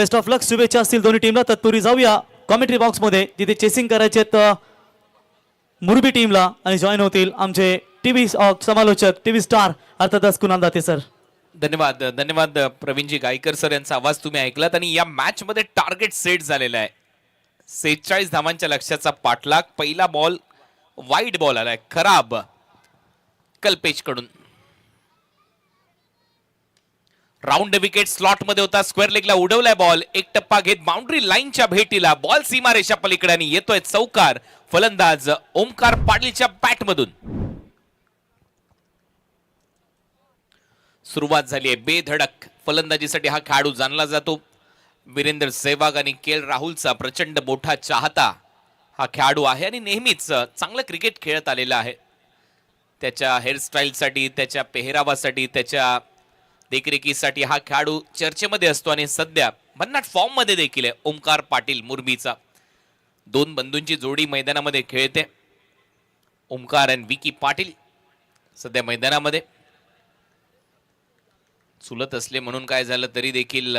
Best of लक शुभेच्छा असतील दोन्ही टीमला तत्पूर्वी जाऊया कॉमेंट्री बॉक्समध्ये जिथे चेसिंग करायचे आहेत मुरबी टीमला आणि जॉईन होतील आमचे टीव्ही समालोचक टीव्ही स्टार अर्थातच कुणाल दाते सर धन्यवाद धन्यवाद प्रवीणजी गायकर सर यांचा आवाज तुम्ही ऐकलात आणि या मॅच मध्ये टार्गेट सेट झालेला आहे. सेहेचाळीस धावांच्या लक्ष्याचा पाठलाग. पहिला बॉल वाईट बॉल आलाय. खराब. कल्पेशकडून राऊंड विकेट स्लॉटमध्ये होता. स्क्वेअर लेगला उडवलाय बॉल एक टप्पा घेत बाउंड्री लाईनच्या भेटीला बॉल सीमारेषा पलीकडे आणि येतोय चौकार. फलंदाज ओमकार पाटीलच्या बॅट मधून. सुरुवात झाली आहे. बेधडक. फलंदाजीसाठी हा खेळाडू जाणला जातो. वीरेंद्र सेहवाग आणि के एल राहुलचा प्रचंड मोठा चाहता हा खेळाडू आहे आणि नेहमीच चांगलं क्रिकेट खेळत आलेला आहे. त्याच्या हेअरस्टाईलसाठी त्याच्या पेहरावासाठी त्याच्या देखरेखीसाठी हा खेळाडू चर्चेमध्ये असतो आणि सध्या भन्नाट फॉर्ममध्ये देखील आहे ओमकार पाटील मुरबीचा दोन बंधूंची जोडी मैदानामध्ये खेळते. ओमकार आणि विकी पाटील सध्या मैदानामध्ये. चुलत असले म्हणून काय झालं तरी देखील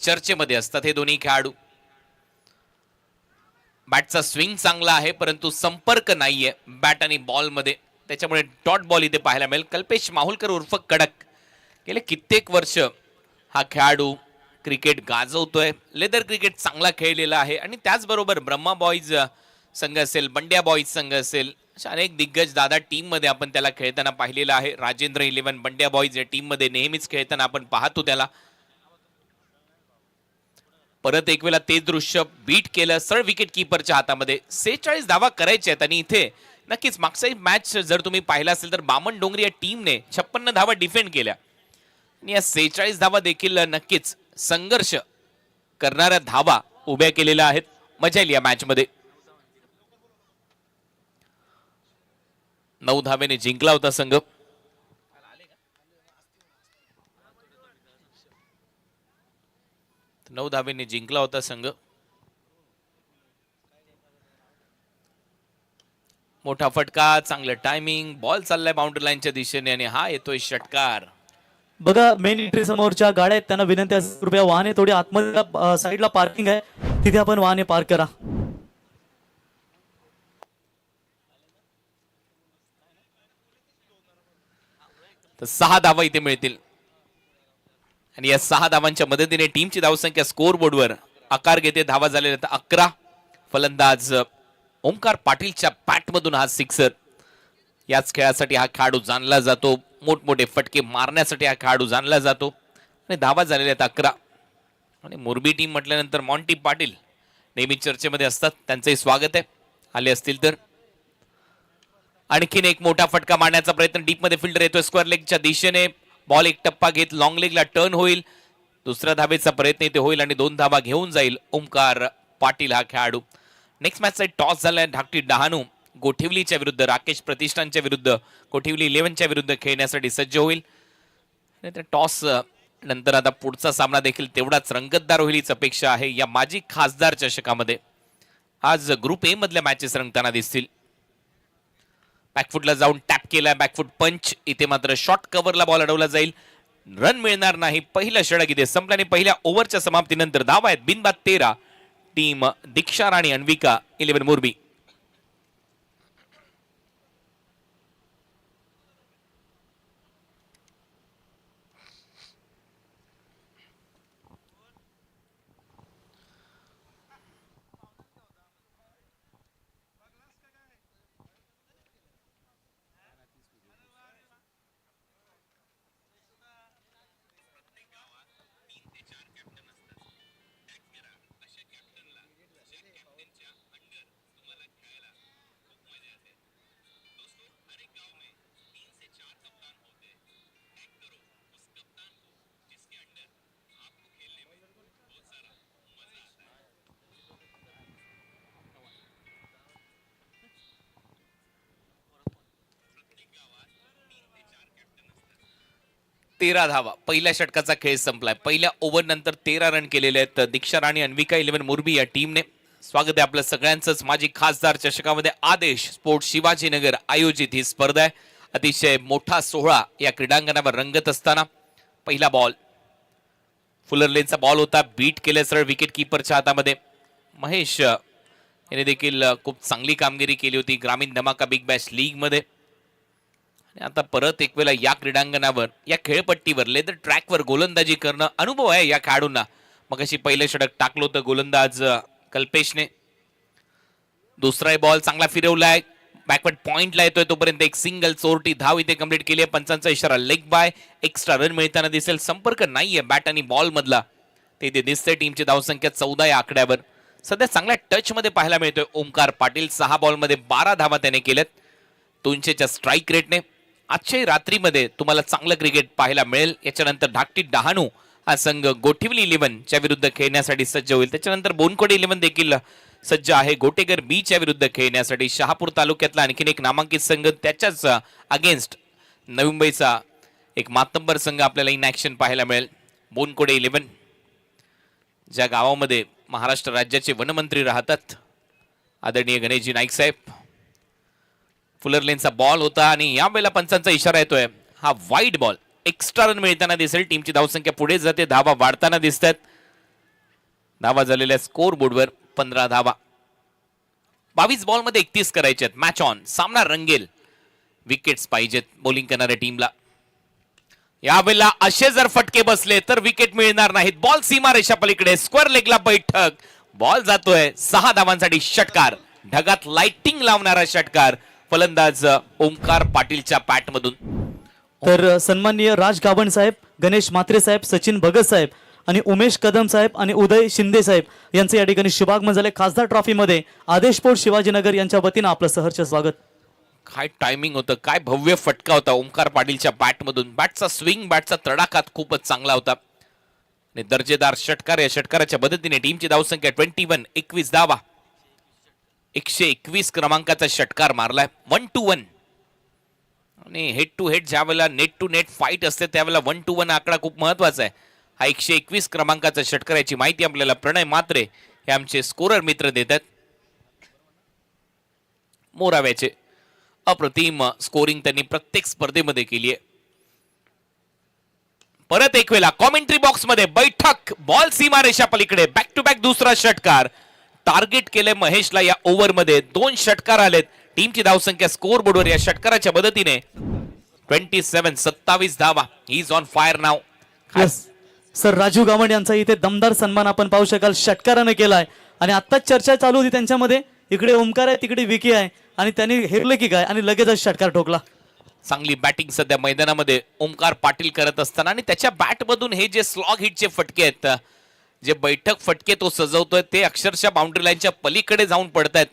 चर्चेमध्ये असतात हे दोन्ही खेळाडू. बॅटचा स्विंग चांगला आहे परंतु संपर्क नाहीये बॅट आणि बॉलमध्ये त्याच्यामुळे डॉट बॉल इथे पाहायला मिळेल. कल्पेश माहुलकर उर्फ कडक. गेले कित्येक वर्ष हा खेळाडू क्रिकेट गाजवतोय. लेदर क्रिकेट चांगला खेळलेला आहे. आणि त्याचबरोबर ब्रह्मा बॉईज संघ असेल बंड्या बॉईज संघ असेल अशा अनेक दिग्गज दादा टीममध्ये आपण त्याला खेळताना पाहिलेला आहे. राजेंद्र इलेव्हन बंड्या बॉईज या टीममध्ये नेहमीच खेळताना आपण पाहतो त्याला. परत एक वेळा ते दृश्य बीट केलं. सरळ विकेट किपरच्या हातामध्ये सेहेचाळीस धावा करायचे आहेत. आणि इथे नक्कीच मागचा मॅच जर तुम्ही पाहिला असेल तर बामण डोंगरी या टीमने छप्पन्न धावा डिफेंड केल्या. आणि या सेहेचाळीस धावा देखील नक्कीच संघर्ष करणाऱ्या धावा उभ्या केलेल्या आहेत. मजा येईल या मॅच मध्ये नऊ धावेने जिंकला होता संघ. नऊ धावेने जिंकला होता संघ. मोठा फटका चांगलं टायमिंग बॉल चाललाय बाउंड्री लाईनच्या दिशेने आणि हा येतोय षटकार. बघा मेन एंट्री समोरच्या गाड्या आहेत त्यांना विनंती आहे कृपया वाहने थोडी आतमध्ये साईडला पार्किंग आहे. तिथे आपण वाहने पार्क करा. तर सहा धावा इथे मिळतील. आणि या सहा धावांच्या मदतीने टीमची धावसंख्या स्कोर बोर्डवर आकार घेते. धावा झालेल्या तर अकरा. फलंदाज ओमकार पाटीलच्या बॅटमधून हा सिक्सर याच खेळासाठी हा खेळाडू जाणला जातो. मोठमोठे फटके मारण्यासाठी हा खेळाडू जाणला जातो. आणि धावा झालेल्या आहेत अकरा. आणि मोरबी टीम म्हटल्यानंतर मॉन्टी पाटील नेहमी चर्चेमध्ये असतात. त्यांचंही स्वागत आहे. आले असतील तर. आणखीन एक मोठा फटका मारण्याचा प्रयत्न डीपमध्ये फिल्डर येतो स्क्वेअर लेगच्या दिशेने बॉल एक टप्पा घेत लॉंग लेगला टर्न होईल. दुसऱ्या धावेचा प्रयत्न इथे होईल आणि दोन धावा घेऊन जाईल ओमकार पाटील हा खेळाडू. नेक्स्ट मॅचसाठी टॉस झालाय. धाकटी डहाणू गोठिवलीच्या विरुद्ध राकेश प्रतिष्ठानच्या विरुद्ध गोठिवली इलेव्हनच्या विरुद्ध खेळण्यासाठी सज्ज होईल. टॉस नंतर आता पुढचा सामना देखील तेवढाच रंगतदार होईल हीच अपेक्षा आहे या माजी खासदार चषकामध्ये आज ग्रुप ए मधल्या मॅचेस रंगताना दिसतील. बॅकफुटला जाऊन टॅप केला बॅकफुट पंच इथे मात्र शॉर्ट कव्हरला बॉल अडवला जाईल. रन मिळणार नाही पहिलं षडक इथे संपल्याने पहिल्या ओव्हरच्या समाप्तीनंतर धावा आहेत बिनबाद तेरा. Team Diksha Rani Anvika eleven Morbi. तेरा धावा. पहिल्या षटकाचा खेळ संपलाय. पहिल्या ओव्हर नंतर तेरा रन केलेले आहेत दीक्षा राणी अन्विका इलेव्हन मुरबी या टीमने स्वागत आहे आपलं सगळ्यांचंच. माजी खासदार चषकामध्ये आदेश. स्पोर्ट शिवाजीनगर आयोजित ही स्पर्धा आहे. अतिशय मोठा सोहळा या क्रीडांगणावर रंगत असताना. पहिला बॉल फुलर लेनचा बॉल होता. बीट केलं सरळ विकेट किपरच्या हातामध्ये. महेश याने देखील खूप चांगली कामगिरी केली होती. ग्रामीण धमाका बिग बॅश लीगमध्ये आता परत एक वेळा या क्रीडांगणावर या खेळपट्टीवर लेदर ट्रॅकवर गोलंदाजी करणं अनुभव आहे या खेळाडूंना. मग अशी पहिलं षटक टाकलं होतं गोलंदाज कल्पेशने. दुसरा बॉल चांगला फिरवलाय. बॅकवर्ड पॉइंटला येतोय तोपर्यंत एक सिंगल चोरटी धाव इथे कंप्लीट केली आहे. पंचांचा इशारा लेग बाय एक्स्ट्रा रन मिळताना दिसेल. संपर्क नाहीये बॅट आणि बॉल मधला. ते इथे दिसतंय टीमची धावसंख्या चौदा या आकड्यावर. सध्या चांगल्या टचमध्ये पाहायला मिळतोय. ओमकार पाटील सहा बॉलमध्ये बारा धावा त्याने केल्यात. दोनशेच्या स्ट्राईक रेटने आजच्याही रात्रीमध्ये तुम्हाला चांगलं क्रिकेट पाहायला मिळेल. याच्यानंतर धाकटी डहाणू हा संघ गोठिवली इलेव्हनच्या विरुद्ध खेळण्यासाठी सज्ज होईल. त्याच्यानंतर बोनकोडे इलेव्हन देखील सज्ज आहे. गोटेगर बीच्या विरुद्ध खेळण्यासाठी शहापूर तालुक्यातला आणखीन एक नामांकित संघ त्याच्याच अगेन्स्ट नवी मुंबईचा एक मातंबर संघ आपल्याला इन ॲक्शन पाहायला मिळेल. बोनकोडे इलेव्हन ज्या गावामध्ये महाराष्ट्र राज्याचे वनमंत्री राहतात आदरणीय गणेशजी नाईक साहेब. फुलर लेनचा बॉल होता आणि यावेळेला पंचांचा इशारा येतोय. हा वाईट बॉल एक्स्ट्रा रन मिळताना दिसेल. टीमची धावसंख्या पुढे जाते. धावा वाढताना दिसतात. धावा झालेल्या स्कोर बोर्डवर पंधरा धावा. बावीस बॉलमध्ये एकतीस करायचे आहेत. मॅच ऑन सामना रंगेल. विकेट्स पाहिजेत बॉलिंग करणाऱ्या टीमला यावेळेला असे जर फटके बसले तर विकेट मिळणार नाहीत. बॉल सीमा रेषा पलीकडे. स्क्वेअर लेगला बैठक. बॉल जातोय. सहा धावांसाठी षटकार. ढगात लाइटिंग लावणारा षटकार. फलंदाज ओमकार पाटीलच्या पॅट मधून तर सन्माननीय राज गाभण साहेब गणेश म्हात्रे साहेब सचिन भगत साहेब आणि उमेश कदम साहेब आणि उदय शिंदे साहेब यांचे या ठिकाणी शुभागमन झाले खासदार ट्रॉफीमध्ये आदेश पोर्ट शिवाजीनगर यांच्या वतीनं आपलं सहर्ष स्वागत. काय टायमिंग होतं? काय भव्य फटका होता ओमकार पाटीलच्या बॅट मधून बॅटचा स्विंग बॅटचा तडाखा खूपच चांगला होता. आणि दर्जेदार षटकार या षटकाराच्या मदतीने टीमची धावसंख्या ट्वेंटी वन एकवीस धावा. एकशे एकवीस क्रमांकाचा षटकार मारलाय. वन टू वन आणि हेड टू हेड ज्या वेळेला नेट टू नेट फाईट असते त्यावेळेला वन टू वन आकडा खूप महत्त्वाचा आहे. हा एकशे एकवीस क्रमांकाचा षटकार याची माहिती आपल्याला प्रणय मात्रे हे आमचे स्कोरर मित्र देतात मोराव्याचे अप्रतिम स्कोरिंग त्यांनी प्रत्येक स्पर्धेमध्ये केली आहे. परत एक वेळा कॉमेंट्री बॉक्समध्ये बैठक बॉल सीमा रेषा पलीकडे. बॅक टू बॅक दुसरा षटकार. टार्गेट केले महेशला या ओव्हरमध्ये दोन षटकार आलेत. टीमची धावसंख्या स्कोर बोर्डवर या षटकाराच्या मदतीने. ट्वेंटी सेव्हन सत्तावीस धावा. ही इज ऑन फायर नाव सर राजू गावंड यांचा इथे दमदार सन्मान आपण पाहू शकाल. षटकाराने केलाय. आणि आत्ताच चर्चा चालू होती त्यांच्यामध्ये. इकडे ओमकार आहे तिकडे विकी आहे. आणि त्यांनी हेरलं की काय? आणि लगेचच षटकार ठोकला. चांगली बॅटिंग सध्या मैदानामध्ये. ओमकार पाटील करत असताना आणि त्याच्या बॅट मधून हे जे स्लॉग हिटचे फटके आहेत जे बैठक फटके तो सजवतोय ते अक्षरशः बाउंड्री लाईनच्या पलीकडे जाऊन पडत आहेत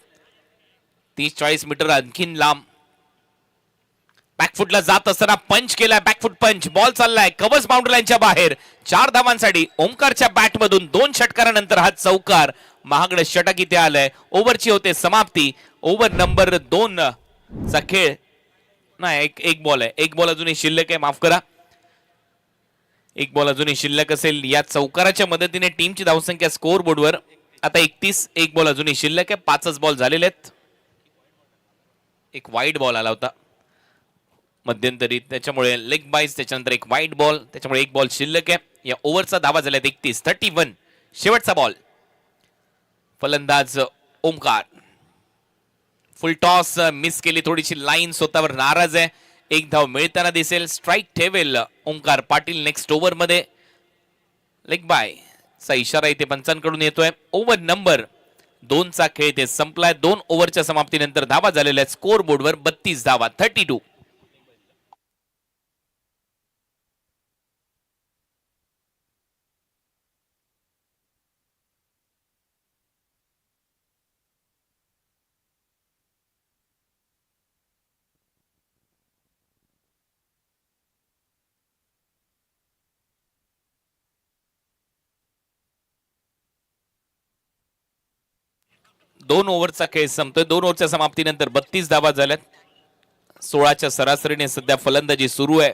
तीस चाळीस मीटर आणखीन लांब. बॅकफुटला जात असताना पंच केलाय बॅकफुट पंच बॉल चाललाय कवच बाउंड्री लाईनच्या बाहेर. चार धावांसाठी ओमकारच्या बॅट मधून दोन षटकारानंतर हा चौकार. महागड षटक इथे आलंय. ओव्हरची होते समाप्ती. ओव्हर नंबर दोन चा खेळ. नाही एक एक बॉल आहे. एक बॉल अजूनही शिल्लक आहे. माफ करा. एक बॉल अजूनही शिल्लक असेल. या चौकाराच्या मदतीने टीमची धावसंख्या स्कोर बोर्डवर आता एकतीस एक बॉल अजूनही शिल्लक आहे. पाचच बॉल झालेले आहेत. एक वाईट बॉल आला होता. मध्यंतरी त्याच्यामुळे लेग बाईज त्याच्यानंतर एक वाईट बॉल त्याच्यामुळे एक बॉल शिल्लक आहे. या ओव्हरचा धावा झाल्यात एकतीस थर्टी वन शेवटचा बॉल फलंदाज ओमकार. फुल टॉस मिस केली. थोडीशी लाईन स्वतःवर नाराज आहे. एक धाव मिळताना दिसेल. स्ट्राईक ठेवेल. ओंकार पाटील नेक्स्ट ओव्हरमध्ये लेग बाय चा इशारा इथे पंचांकडून येतोय. ओव्हर नंबर दोनचा खेळ इथे संपलाय. दोन ओव्हरच्या समाप्तीनंतर धावा झालेल्या स्कोर बोर्डवर बत्तीस धावा. थर्टी टू दोन ओव्हरचा खेळ संपतोय. दोन ओव्हरच्या समाप्तीनंतर बत्तीस धावा झाल्यात. सोळाच्या सरासरीने सध्या फलंदाजी सुरू आहे.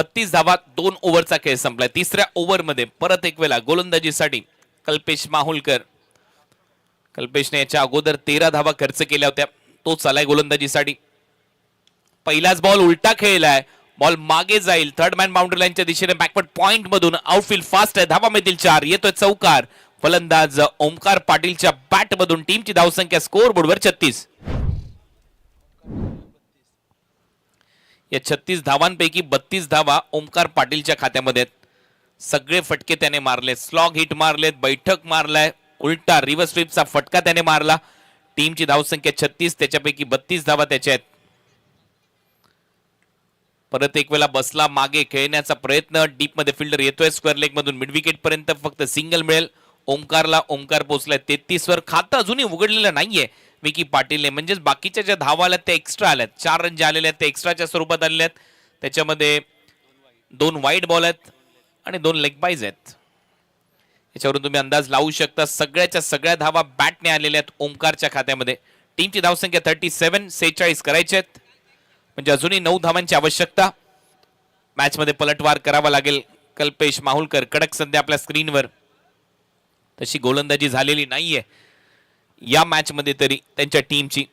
बत्तीस धावा दोन ओव्हरचा खेळ संपलाय. तिसऱ्या ओव्हरमध्ये परत एक वेळा गोलंदाजीसाठी कल्पेश माहुलकर. कल्पेशने याच्या अगोदर तेरा धावा खर्च केल्या होत्या. तो चालाय गोलंदाजीसाठी. पहिलाच बॉल उलटा खेळलाय. बॉल मागे जाईल. थर्ड मॅन बाउंड्री लाईनच्या दिशेने बॅकवर्ड पॉइंट मधून आउटफील्ड फास्ट आहे. धावा मिळतील चार. येतोय चौकार. फलंदाज ओमकार पाटीलच्या बॅट मधून टीमची धावसंख्या स्कोर बोर्डवर छत्तीस. या छत्तीस धावांपैकी बत्तीस धावा ओमकार पाटीलच्या खात्यामध्ये आहेत. सगळे फटके त्याने मारले स्लॉग हिट मारलेत बैठक मारलाय उलटा रिव्हर स्वीपचा फटका त्याने मारला. टीमची धावसंख्या छत्तीस त्याच्यापैकी बत्तीस धावा त्याच्या आहेत. परत एक वेळा बसला मागे खेळण्याचा प्रयत्न. डीपमध्ये फिल्डर येतोय स्क्वेअर लेग मधून. मिड विकेट पर्यंत फक्त सिंगल मिळेल. ओमकारला ओमकार पोहोचलाय तेहतीस वर खातं अजूनही उघडलेलं नाहीये. विकी पाटीलने म्हणजेच बाकीच्या ज्या धावा आल्यात त्या एक्स्ट्रा आल्यात. चार रन जे आलेले आहेत ते एक्स्ट्राच्या स्वरूपात आलेले आहेत. त्याच्यामध्ये दोन वाईट बॉल आहेत आणि दोन लेग बाईज आहेत. याच्यावरून तुम्ही अंदाज लावू शकता सगळ्याच्या सगळ्या धावा बॅटने आलेल्या आहेत ओमकारच्या खात्यामध्ये. टीमची धावसंख्या थर्टी सेव्हन सेहेचाळीस करायचे आहेत. म्हणजे अजूनही नऊ धावांची आवश्यकता. मॅचमध्ये पलटवार करावा लागेल. कल्पेश माहुलकर कडक सध्या आपल्या स्क्रीनवर तशी गोलंदाजी झालेली नाहीये. या मॅच मध्ये तरी त्यांच्या टीमची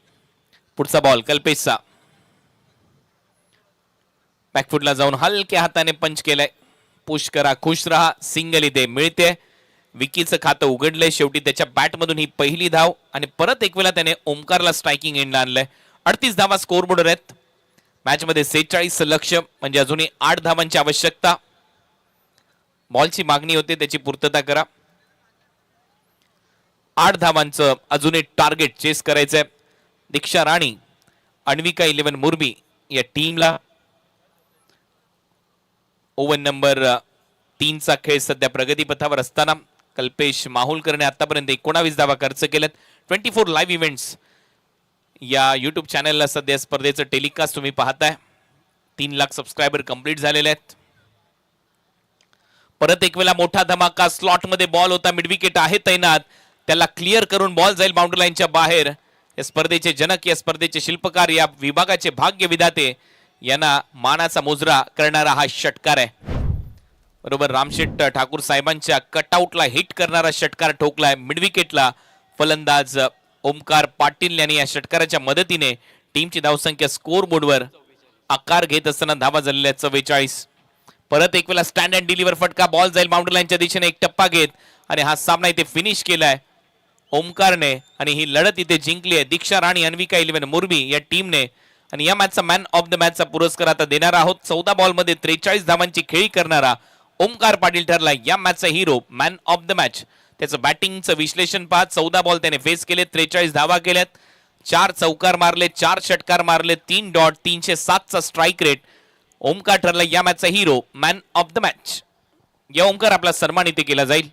पुढचा बॉल कल्पेशचा. बॅकफुटला जाऊन हलक्या हाताने पंच केलाय. पुश करा खुश रहा सिंगल इथे मिळते. विकीचं खातं उघडलंय. शेवटी त्याच्या बॅटमधून ही पहिली धाव आणि परत एक वेळा त्याने ओमकारला स्ट्रायकिंग एंडला आणलंय. अडतीस धावा स्कोरबोर्ड आहेत. मॅचमध्ये सेहेचाळीस लक्ष म्हणजे अजूनही आठ धावांची आवश्यकता. बॉलची मागणी होते त्याची पूर्तता करा. आठ धावांचं अजून एक टार्गेट चेस करायचंय. दीक्षा राणी अण्विका इलेव्हन मुरबी या टीमला ओव्हन नंबर तीनचा खेळ सध्या प्रगतीपथावर असताना कल्पेश माहुलकरने आतापर्यंत एकोणावीस धावा खर्च केल्यात. ट्वेंटी फोर लाईव्ह इव्हेंट्स या युट्यूब चॅनलला सध्या स्पर्धेचं टेलिकास्ट तुम्ही पाहताय. तीन लाख सबस्क्रायबर कंप्लीट झालेले आहेत. परत एक वेळा मोठा धमाका स्लॉटमध्ये बॉल होता मिडविकेट आहे तैनात. त्याला क्लिअर करून बॉल जाईल बाउंड्री लाईनच्या बाहेर. या स्पर्धेचे जनक या स्पर्धेचे शिल्पकार या विभागाचे भाग्य विधाते यांना मानाचा मुजरा करणारा हा षटकार आहे. बरोबर रामशेट ठाकूर साहेबांच्या कटआउटला हिट करणारा षटकार ठोकलाय. मिडविकेटला फलंदाज ओमकार पाटील यांनी या षटकाराच्या मदतीने टीमची धावसंख्या स्कोर बोर्डवर आकार घेत असताना धावा झालेल्या चव्वेचाळीस. परत एक वेळा स्टँड अँड डिलिव्हर फटका बॉल जाईल बाउंड्री लाईनच्या दिशेने एक टप्पा घेत आणि हा सामना इथे फिनिश केलाय. ओमकारने आणि ही लढत इथे जिंकली आहे. दीक्षा राणी अन्विका इलेव्हन मुरबी या टीमने. आणि या मॅचचा मॅन ऑफ द मॅचचा पुरस्कार आता देणार आहोत. चौदा बॉलमध्ये त्रेचाळीस धावांची खेळी करणारा ओमकार पाटील ठरला या मॅचचा hero man of the match त्याचं बॅटिंगचं विश्लेषण पहा. चौदा बॉल त्याने फेस केले त्रेचाळीस धावा केल्यात. चार चौकार मारले चार षटकार मारले तीन डॉट तीनशे सातचा स्ट्राईक रेट ओमकार ठरला या मॅचचा hero man of the match या ओमकार आपला सन्मान इथे केला जाईल.